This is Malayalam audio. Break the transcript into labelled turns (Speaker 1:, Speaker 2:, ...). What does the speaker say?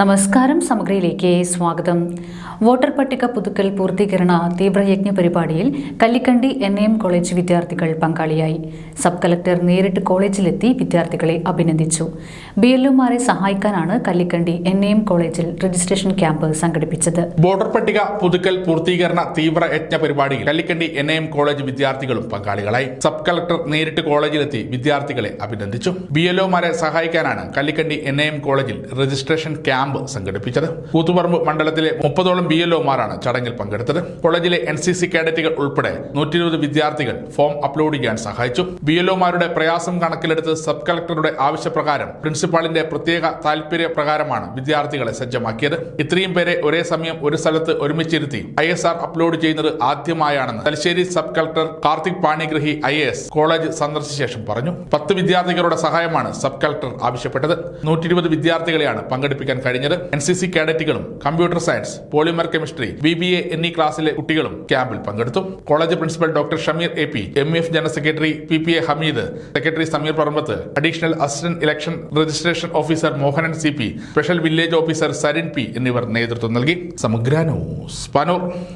Speaker 1: നമസ്കാരം സമഗ്രയിലേക്ക് സ്വാഗതം. വോട്ടർ പട്ടിക പുതുക്കൽ പൂർത്തീകരണ തീവ്രയജ്ഞ പരിപാടിയിൽ കല്ലിക്കണ്ടി എൻ എം കോളേജ് വിദ്യാർത്ഥികൾ പങ്കാളിയായി. സബ് കലക്ടർ നേരിട്ട് കോളേജിലെത്തി വിദ്യാർത്ഥികളെ അഭിനന്ദിച്ചു. ബി എൽഒമാരെ സഹായിക്കാനാണ് കല്ലിക്കണ്ടി എൻ എം കോളേജിൽ രജിസ്ട്രേഷൻ ക്യാമ്പ് സംഘടിപ്പിച്ചത്.
Speaker 2: വോട്ടർ പട്ടിക പുതുക്കൽ പൂർത്തീകരണ തീവ്രയജ്ഞ പരിപാടിയിൽ കല്ലിക്കണ്ടി എൻ എം കോളേജ് വിദ്യാർത്ഥികളും പങ്കാളികളായി. സബ് കളക്ടർ നേരിട്ട് കോളേജിലെത്തി വിദ്യാർത്ഥികളെ അഭിനന്ദിച്ചു. ബി എൽഒമാരെ സഹായിക്കാനാണ് കല്ലിക്കണ്ടി എൻ എം കോളേജിൽ രജിസ്ട്രേഷൻ ക്യാമ്പ് സംഘടിപ്പിച്ചത്. കൂത്തുപറമ്പ് മണ്ഡലത്തിലെ മുപ്പതോളം ബി എൽഒമാരാണ് ചടങ്ങിൽ പങ്കെടുത്തത്. കോളേജിലെ എൻ സി സി കേഡറ്റുകൾ ഉൾപ്പെടെ നൂറ്റി ഇരുപത് വിദ്യാർത്ഥികൾ ഫോം അപ്ലോഡ് ചെയ്യാൻ സഹായിച്ചു. ബി എൽഒമാരുടെ പ്രയാസം കണക്കിലെടുത്ത് സബ് കളക്ടറുടെ ആവശ്യപ്രകാരം പ്രിൻസിപ്പാളിന്റെ പ്രത്യേക താൽപര്യ പ്രകാരമാണ് വിദ്യാർത്ഥികളെ സജ്ജമാക്കിയത്. ഇത്രയും പേരെ ഒരേ സമയം ഒരു സ്ഥലത്ത് ഒരുമിച്ചിരുത്തി ഐ എസ് ആർ അപ്ലോഡ് ചെയ്യുന്നത് ആദ്യമായാണെന്ന് Thalassery sub collector Karthik Panigrahi I S college സന്ദർശിച്ച ശേഷം പറഞ്ഞു. പത്ത് വിദ്യാർത്ഥികളുടെ സഹായമാണ് സബ് കളക്ടർ ആവശ്യപ്പെട്ടത്. നൂറ്റി വിദ്യാർത്ഥികളെയാണ് പങ്കെടുപ്പിക്കാൻ കഴിഞ്ഞത് N C C കാഡറ്റുകളും computer science polymer chemistry B B A എന്നീ ക്ലാസ്സിലെ കുട്ടികളും ക്യാമ്പിൽ പങ്കെടുത്തു. College principal doctor Shameer A P M F general secretary P P A Hameed secretary Sameer Parambath additional assistant election registration officer Mohanan C P special village officer Sarin P എന്നിവർ നേതൃത്വം നൽകി. സമഗ്ര ന്യൂസ് പനൂർ.